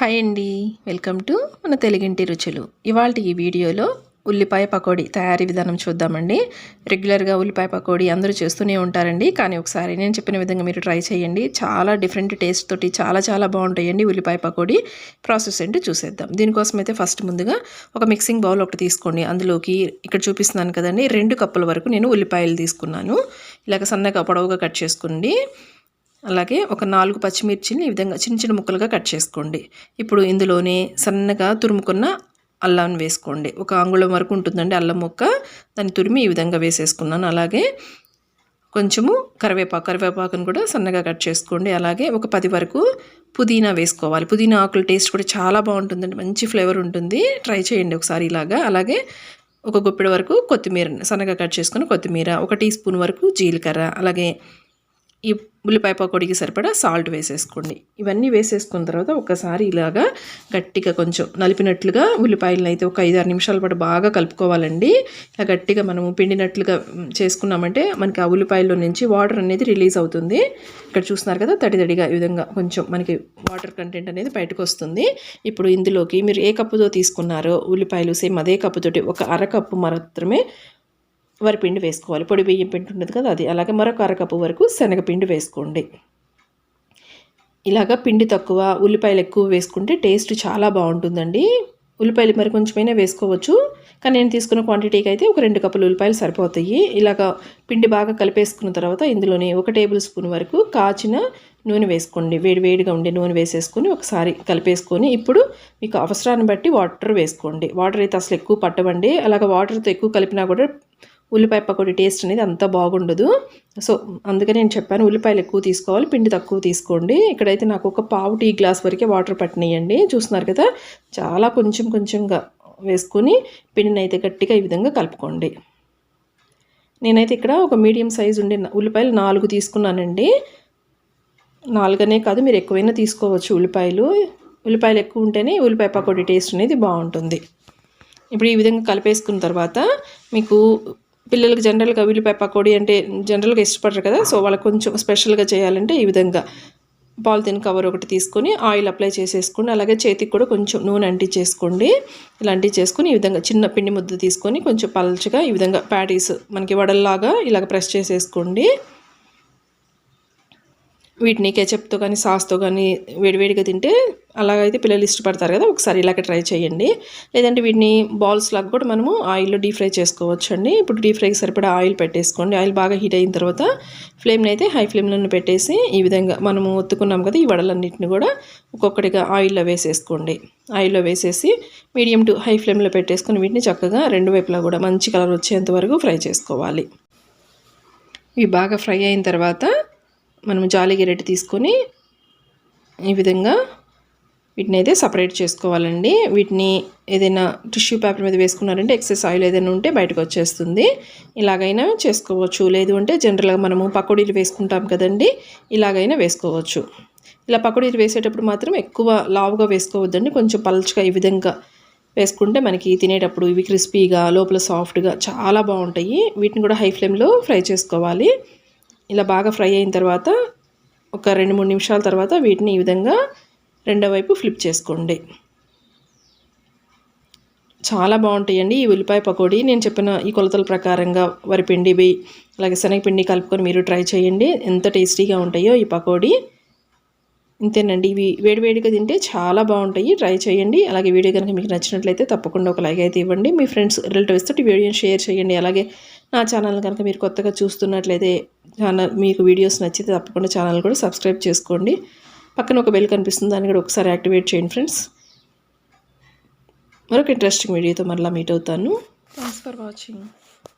Hi అండి. Welcome to మన తెలుగింటి రుచులు. ఇవాళ ఈ వీడియోలో ఉల్లిపాయ పకోడీ తయారీ విధానం చూద్దామండి. రెగ్యులర్గా ఉల్లిపాయ పకోడీ అందరూ చేస్తూనే ఉంటారండి. కానీ ఒకసారి నేను చెప్పిన విధంగా మీరు ట్రై చేయండి. చాలా డిఫరెంట్ టేస్ట్ తోటి చాలా చాలా బాగుంటాయండి ఉల్లిపాయ పకోడీ. ప్రాసెస్ ఏంటి చూసేద్దాం. దీనికోసం అయితే ఫస్ట్ ముందుగా ఒక మిక్సింగ్ బౌల్ ఒకటి తీసుకోండి. అందులోకి ఇక్కడ చూపిస్తున్నాను కదండి. రెండు కప్పుల వరకు నేను ఉల్లిపాయలు తీసుకున్నాను. ఇలాగ సన్నగా పొడవుగా కట్ చేసుకోండి అలాగే ఒక నాలుగు పచ్చిమిర్చిని ఈ విధంగా చిన్న చిన్న ముక్కలుగా కట్ చేసుకోండి. ఇప్పుడు ఇందులోనే సన్నగా తురుముకున్న అల్లం వేసుకోండి. ఒక అంగుళం వరకు ఉంటుందండి అల్లం ముక్క. దాన్ని తురిమి ఈ విధంగా వేసేసుకున్నాను. అలాగే కొంచెము కరివేపాకు కరివేపాకును కూడా సన్నగా కట్ చేసుకోండి. అలాగే ఒక పది వరకు పుదీనా వేసుకోవాలి. పుదీనా ఆకుల టేస్ట్ కూడా చాలా బాగుంటుందండి. మంచి ఫ్లేవర్ ఉంటుంది. ట్రై చేయండి ఒకసారి ఇలాగా. అలాగే ఒక గుప్పెడు వరకు కొత్తిమీర సన్నగా కట్ చేసుకుని కొత్తిమీర ఒక టీ స్పూన్ వరకు జీలకర్ర అలాగే ఈ ఉల్లిపాయ పకోడీకి సరిపడా సాల్ట్ వేసేసుకోండి. ఇవన్నీ వేసేసుకున్న తర్వాత ఒకసారి ఇలాగా గట్టిగా కొంచెం నలిపినట్లుగా ఉల్లిపాయలను అయితే ఒక ఐదారు నిమిషాల పాటు బాగా కలుపుకోవాలండి. ఇలా గట్టిగా మనము పిండినట్లుగా చేసుకున్నామంటే మనకి ఆ ఉల్లిపాయల్లో నుంచి వాటర్ అనేది రిలీజ్ అవుతుంది. ఇక్కడ చూస్తున్నారు కదా తడి తడిగా ఈ విధంగా కొంచెం మనకి వాటర్ కంటెంట్ అనేది బయటకు వస్తుంది. ఇప్పుడు ఇందులోకి మీరు ఏ కప్పుతో తీసుకున్నారో ఉల్లిపాయలు సేమ్ అదే కప్పుతోటి ఒక అరకప్పు మాత్రమే వరిపిండి వేసుకోవాలి. పొడి బియ్యం పిండి ఉంటుంది కదా అది. అలాగే మరొక అరకప్పు వరకు శనగపిండి వేసుకోండి. ఇలాగ పిండి తక్కువ ఉల్లిపాయలు ఎక్కువ వేసుకుంటే టేస్ట్ చాలా బాగుంటుందండి. ఉల్లిపాయలు మరి కొంచెమైనా వేసుకోవచ్చు. కానీ నేను తీసుకున్న క్వాంటిటీకి అయితే ఒక రెండు కప్పులు ఉల్లిపాయలు సరిపోతాయి. ఇలాగ పిండి బాగా కలిపేసుకున్న తర్వాత ఇందులోనే ఒక టేబుల్ స్పూన్ వరకు కాచిన నూనె వేసుకోండి. వేడి వేడిగా ఉండే నూనె వేసేసుకొని ఒకసారి కలిపేసుకొని ఇప్పుడు మీకు అవసరాన్ని బట్టి వాటర్ వేసుకోండి. వాటర్ అయితే అసలు ఎక్కువ పట్టవండి. అలాగ వాటర్తో ఎక్కువ కలిపినా కూడా ఉల్లిపాయ పకోడీ టేస్ట్ అనేది అంత బాగుండదు. సో అందుకని నేను చెప్పాను ఉల్లిపాయలు ఎక్కువ తీసుకోవాలి పిండి తక్కువ తీసుకోండి. ఇక్కడైతే నాకు ఒక పావు టీ గ్లాస్ వరకే వాటర్ పట్టినాయండి చూస్తున్నారు కదా చాలా కొంచెం కొంచెంగా వేసుకొని పిండిని అయితే గట్టిగా ఈ విధంగా కలుపుకోండి. నేనైతే ఇక్కడ ఒక మీడియం సైజు ఉండే ఉల్లిపాయలు నాలుగు తీసుకున్నానండి. నాలుగనే కాదు మీరు ఎక్కువైనా తీసుకోవచ్చు ఉల్లిపాయలు. ఉల్లిపాయలు ఎక్కువ ఉంటేనే ఉల్లిపాయ పకోడీ టేస్ట్ అనేది బాగుంటుంది. ఇప్పుడు ఈ విధంగా కలిపేసుకున్న తర్వాత మీకు పిల్లలకి జనరల్గా ఉల్లిపాయ పకోడీ అంటే జనరల్గా ఇష్టపడరు కదా సో వాళ్ళకి కొంచెం స్పెషల్గా చేయాలంటే ఈ విధంగా. పాలిథిన్ కవర్ ఒకటి తీసుకొని ఆయిల్ అప్లై చేసేసుకోండి అలాగే చేతికి కూడా కొంచెం నూనె అంటించేసుకోండి. ఇలా అంటించేసుకొని ఈ విధంగా చిన్న పిండి ముద్ద తీసుకొని కొంచెం పల్చగా ఈ విధంగా ప్యాటీస్ మనకి వడల్లాగా ఇలాగ ప్రెస్ చేసేసుకోండి. వీటిని కెచప్తో కానీ సాస్తో కానీ వేడివేడిగా తింటే అలాగైతే పిల్లలు ఇష్టపడతారు కదా ఒకసారి ఇలాగ ట్రై చేయండి. లేదంటే వీటిని బాల్స్ లాగా కూడా మనము ఆయిల్లో డీప్ ఫ్రై చేసుకోవచ్చు అండి ఇప్పుడు డీప్ ఫ్రైకి సరిపడా ఆయిల్ పెట్టేసుకోండి. ఆయిల్ బాగా హీట్ అయిన తర్వాత ఫ్లేమ్ని అయితే హై ఫ్లేమ్లో పెట్టేసి ఈ విధంగా మనము ఒత్తుకున్నాం కదా ఈ వడలన్నింటిని కూడా ఒక్కొక్కటిగా ఆయిల్లో వేసేసుకోండి. ఆయిల్లో వేసేసి మీడియం టు హై ఫ్లేమ్లో పెట్టేసుకొని వీటిని చక్కగా రెండు వైపులా కూడా మంచి కలర్ వచ్చేంత వరకు ఫ్రై చేసుకోవాలి. ఇవి బాగా ఫ్రై అయిన తర్వాత మనం జాలి గిరెట్ తీసుకొని ఈ విధంగా వీటిని అయితే సపరేట్ చేసుకోవాలండి. వీటిని ఏదైనా టిష్యూ పేపర్ మీద వేసుకున్నారంటే ఎక్సెస్ ఆయిల్ ఏదైనా ఉంటే బయటకు వచ్చేస్తుంది. ఇలాగైనా చేసుకోవచ్చు. లేదు అంటే జనరల్గా మనము పకోడీలు వేసుకుంటాం కదండి ఇలాగైనా వేసుకోవచ్చు. ఇలా పకోడీలు వేసేటప్పుడు మాత్రం ఎక్కువ లావుగా వేసుకోవద్దండి. కొంచెం పల్చగా ఈ విధంగా వేసుకుంటే మనకి తినేటప్పుడు ఇవి క్రిస్పీగా లోపల సాఫ్ట్గా చాలా బాగుంటాయి. వీటిని కూడా హై ఫ్లేమ్లో ఫ్రై చేసుకోవాలి. ఇలా బాగా ఫ్రై అయిన తర్వాత ఒక రెండు మూడు నిమిషాల తర్వాత వీటిని ఈ విధంగా రెండో వైపు ఫ్లిప్ చేసుకోండి. చాలా బాగుంటాయండి ఈ ఉల్లిపాయ పకోడీ. నేను చెప్పిన ఈ కొలతల ప్రకారంగా వరిపిండి అలాగే శనగపిండి కలుపుకొని మీరు ట్రై చేయండి. ఎంత టేస్టీగా ఉంటాయో ఈ పకోడీ. ఇంతేనండి. ఇవి వేడివేడిగా తింటే చాలా బాగుంటాయి. ట్రై చేయండి. అలాగే వీడియో కనుక మీకు నచ్చినట్లయితే తప్పకుండా ఒక లైక్ అయితే ఇవ్వండి. మీ ఫ్రెండ్స్ రిలేటివ్స్ తోటి వీడియోని షేర్ చేయండి. అలాగే నా ఛానల్ కనుక మీరు కొత్తగా చూస్తున్నట్లయితే ఛానల్ మీకు వీడియోస్ నచ్చితే తప్పకుండా ఛానల్ కూడా సబ్స్క్రైబ్ చేసుకోండి. పక్కన ఒక బెల్ కనిపిస్తుంది. దాన్ని కూడా ఒకసారి యాక్టివేట్ చేయండి ఫ్రెండ్స్. మరొక ఇంట్రెస్టింగ్ వీడియోతో మరలా మీట్ అవుతాను. Thanks for watching